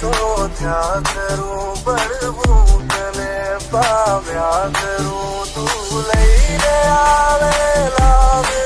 થયા કરું બળવું તને પાવ્યા કરું તું લઈને આવે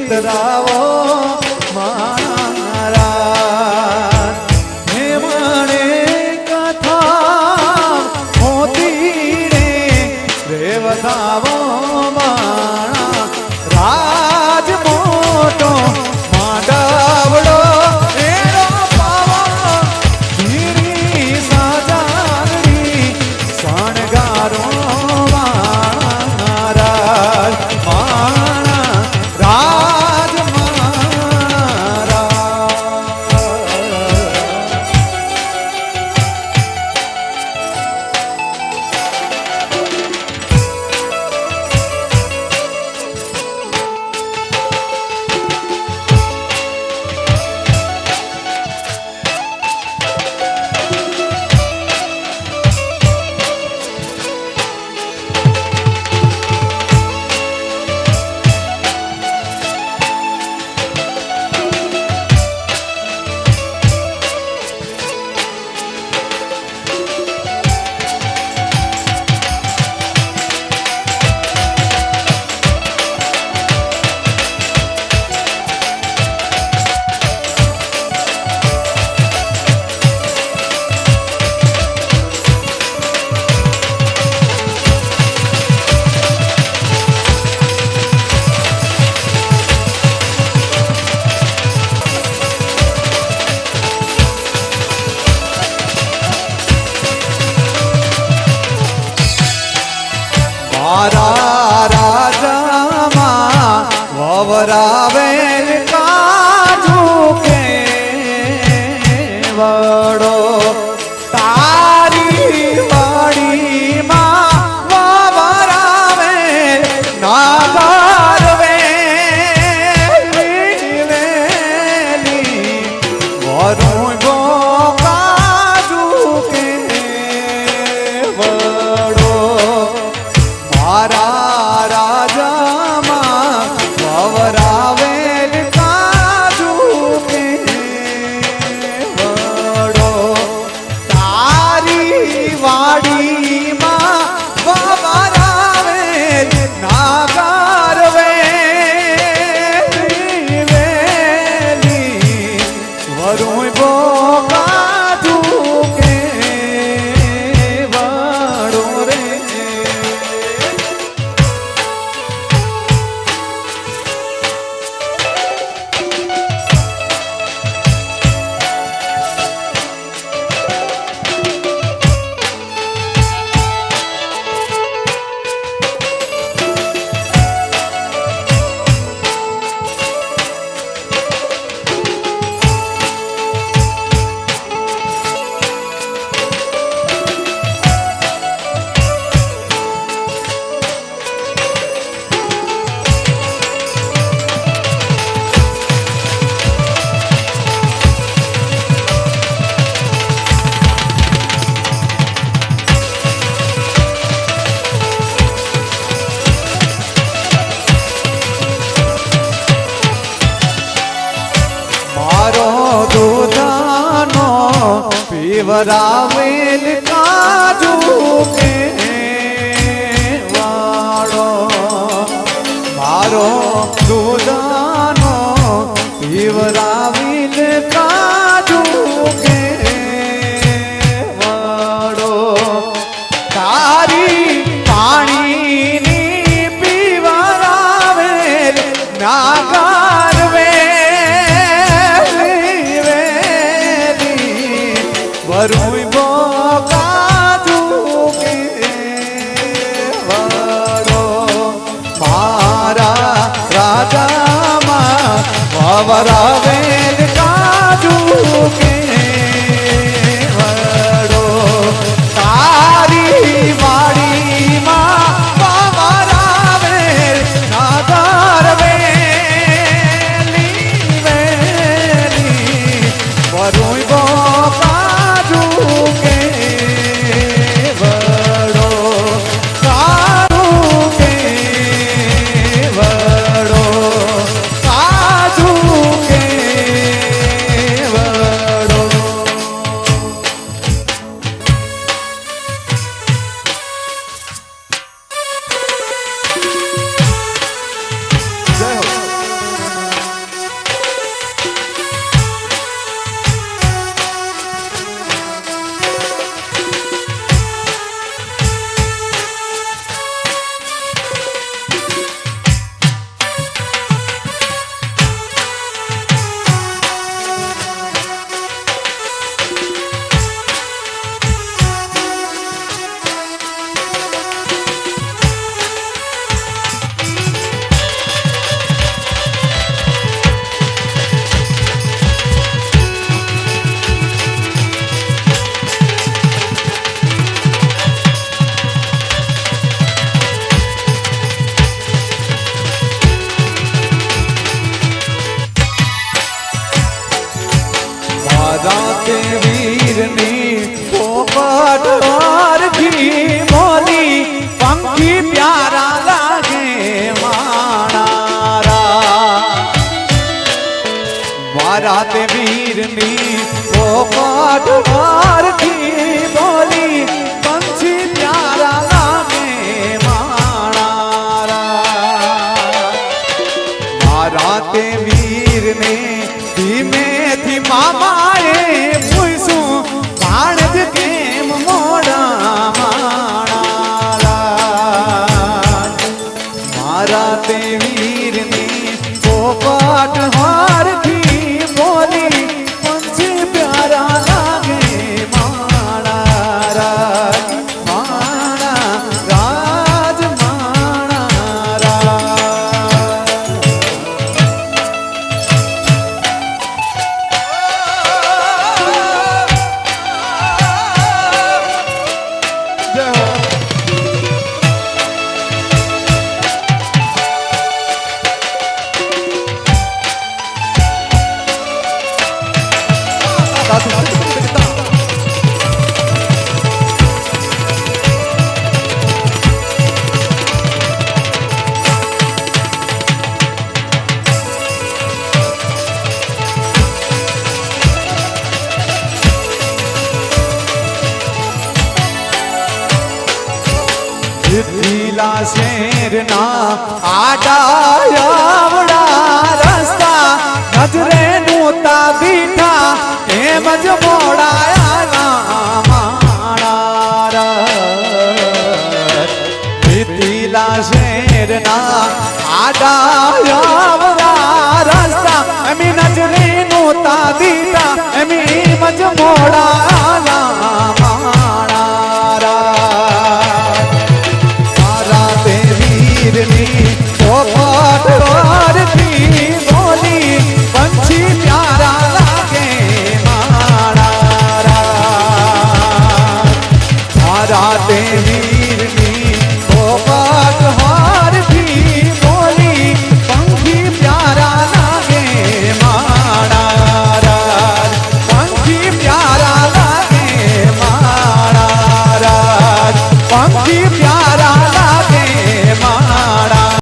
ગીત રાવો મારા રાજામાં વવરાવે रावे Yarın પીરની પોપટ મારથી બોલી પંછી પ્યારા નામે માણારા મારા તે વીરને ધીમેથી મામાએ પૂછું ભાણજ કેમ મોડા માણારા મારા તે વીરની પોપટ હારથી બોલી જીતીલા શેરના આડાયાવડા રસ્તા નજરે નોતા બીઠા એમ જ મોડાયા માણા જીતીલા શેરના આડાયાવડા રસ્તા એમી નજરે નોતા દીઠા એમી મજ મોડા देवी